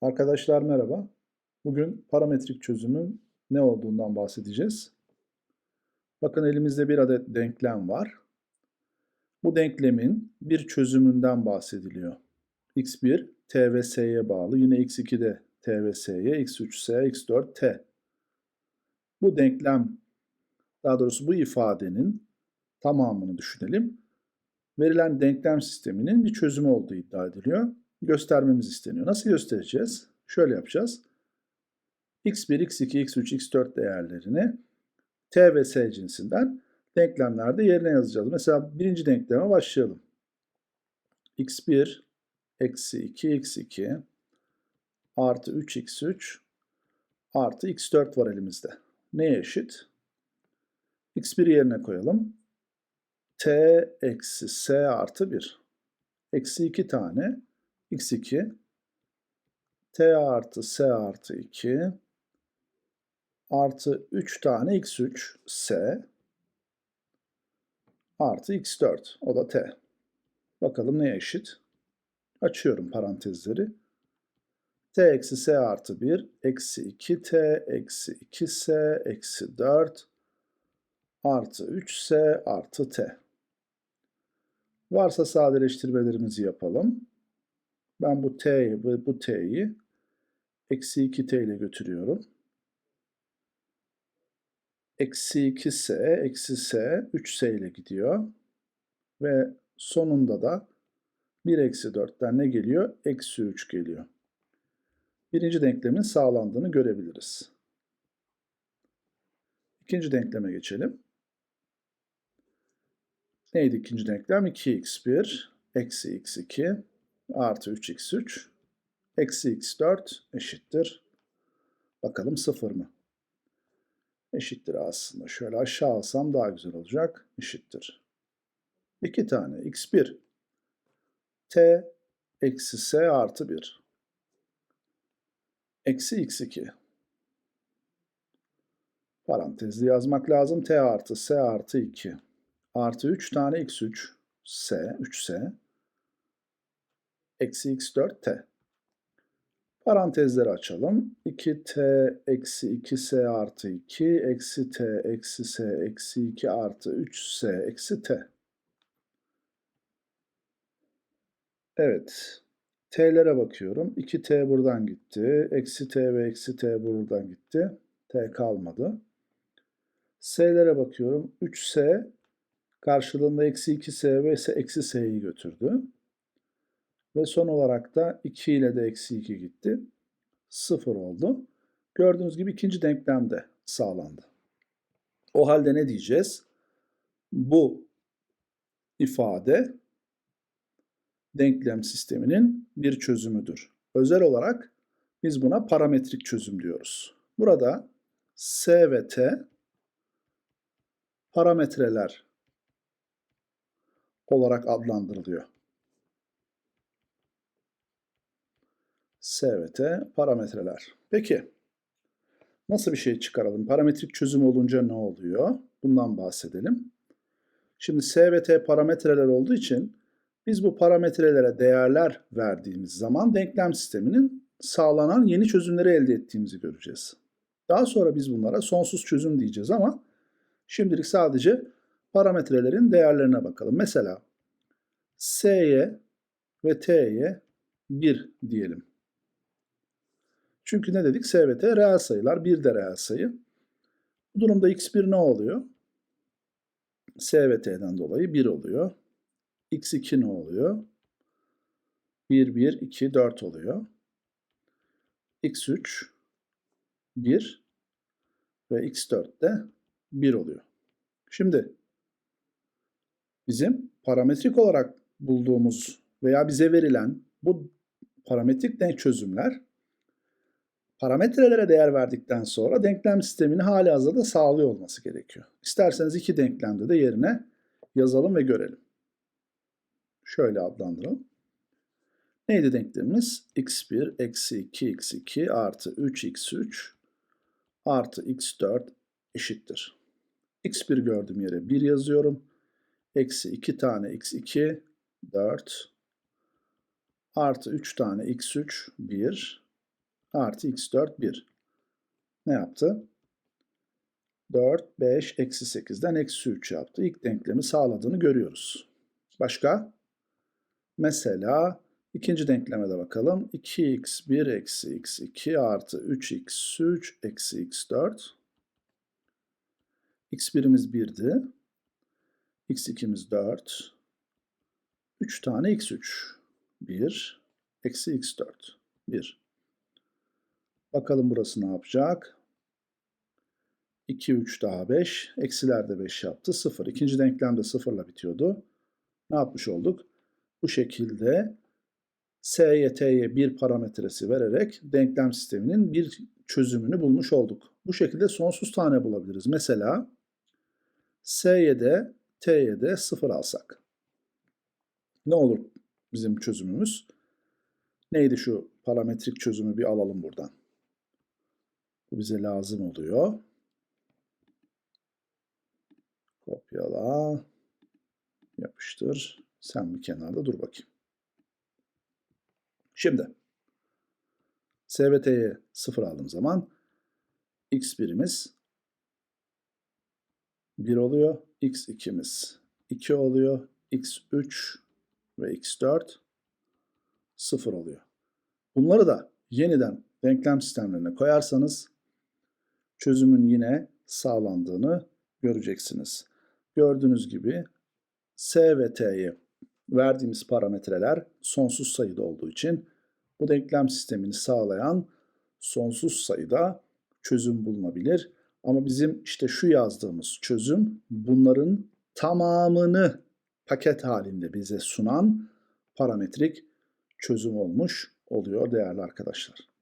Arkadaşlar merhaba. Bugün parametrik çözümün ne olduğundan bahsedeceğiz. Bakın elimizde bir adet denklem var. Bu denklemin bir çözümünden bahsediliyor. x1 t ve s'ye bağlı. Yine x2 de t ve s'ye, x3 s, x4 t. Bu denklem, daha doğrusu bu ifadenin tamamını düşünelim. Verilen denklem sisteminin bir çözümü olduğu iddia ediliyor göstermemiz isteniyor. Nasıl göstereceğiz? Şöyle yapacağız. x1, x2, x3, x4 değerlerini t ve s cinsinden denklemlerde yerine yazacağız. Mesela birinci denkleme başlayalım. x1 eksi 2 x2 artı 3 x3 artı x4 var elimizde. Neye eşit? x1 yerine koyalım. t eksi s artı 1. Eksi 2 tane x2 t artı s artı 2 artı 3 tane x3 s artı x4 o da t. Bakalım neye eşit? Açıyorum parantezleri. t eksi s artı 1 eksi 2t eksi 2s eksi 4 artı 3s artı t. Varsa sadeleştirmelerimizi yapalım. Ben bu t'yi ve bu t'yi eksi 2t ile götürüyorum. Eksi 2s, eksi s, 3s ile gidiyor. Ve sonunda da 1 eksi 4'ten ne geliyor? Eksi 3 geliyor. Birinci denklemin sağlandığını görebiliriz. İkinci denkleme geçelim. Neydi ikinci denklem? 2x1 eksi x2 artı 3x3 eksi x4 eşittir. Bakalım 0 mı? Eşittir aslında. Şöyle aşağı alsam daha güzel olacak. Eşittir. 2 tane x1 t eksi s artı 1 eksi x2 parantezli yazmak lazım. t artı s artı 2 artı 3 tane x3 s 3s eksi x4t. Parantezleri açalım. 2t eksi 2s artı 2 eksi t eksi s eksi 2 artı 3s eksi t. Evet. T'lere bakıyorum. 2t buradan gitti. Eksi t ve eksi t buradan gitti. t kalmadı. S'lere bakıyorum. 3s karşılığında eksi 2s ve eksi s'yi götürdü. Ve son olarak da 2 ile de eksi 2 gitti. 0 oldu. Gördüğünüz gibi ikinci denklem de sağlandı. O halde ne diyeceğiz? Bu ifade denklem sisteminin bir çözümüdür. Özel olarak biz buna parametrik çözüm diyoruz. Burada S ve T parametreler olarak adlandırılıyor. S ve T parametreler. Peki nasıl bir şey çıkaralım? Parametrik çözüm olunca ne oluyor? Bundan bahsedelim. Şimdi S ve T parametreler olduğu için biz bu parametrelere değerler verdiğimiz zaman denklem sisteminin sağlanan yeni çözümleri elde ettiğimizi göreceğiz. Daha sonra biz bunlara sonsuz çözüm diyeceğiz ama şimdilik sadece parametrelerin değerlerine bakalım. Mesela S'ye ve T'ye 1 diyelim. Çünkü ne dedik? S ve T reel sayılar. Bir de reel sayı. Bu durumda x1 ne oluyor? S ve T'den dolayı 1 oluyor. x2 ne oluyor? 1, 1, 2, 4 oluyor. x3 1 ve x4 de 1 oluyor. Şimdi bizim parametrik olarak bulduğumuz veya bize verilen bu parametrik denk çözümler parametrelere değer verdikten sonra denklem sistemini hali hazırda sağlıyor olması gerekiyor. İsterseniz iki denklemde de yerine yazalım ve görelim. Şöyle adlandıralım. Neydi denklemimiz? x1 eksi 2x2 artı 3x3 artı x4 eşittir. x1 gördüğüm yere 1 yazıyorum. Eksi 2 tane x2 4 artı 3 tane x3 1 artı x4 1. Ne yaptı? 4, 5, eksi 8'den eksi 3 yaptı. İlk denklemi sağladığını görüyoruz. Başka? Mesela ikinci denkleme de bakalım. 2x1 eksi x2 artı 3x3 eksi x4. x1'imiz 1'di. x2'miz 4. 3 tane x3. 1 eksi x4. 1. Bakalım burası ne yapacak? 2, 3 daha 5. Eksiler de 5 yaptı. 0. İkinci denklem de 0 ile bitiyordu. Ne yapmış olduk? Bu şekilde S'ye T'ye bir parametresi vererek denklem sisteminin bir çözümünü bulmuş olduk. Bu şekilde sonsuz tane bulabiliriz. Mesela S'ye de T'ye de 0 alsak. Ne olur bizim çözümümüz? Neydi şu parametrik çözümü bir alalım buradan. Bu bize lazım oluyor. Kopyala. Yapıştır. Sen bir kenarda dur bakayım. Şimdi SVT'ye 0 aldığım zaman x1'imiz 1 oluyor. x2'miz 2 oluyor. x3 ve x4 0 oluyor. Bunları da yeniden denklem sistemlerine koyarsanız çözümün yine sağlandığını göreceksiniz. Gördüğünüz gibi S ve T'ye verdiğimiz parametreler sonsuz sayıda olduğu için bu denklem sistemini sağlayan sonsuz sayıda çözüm bulunabilir. Ama bizim işte şu yazdığımız çözüm bunların tamamını paket halinde bize sunan parametrik çözüm olmuş oluyor değerli arkadaşlar.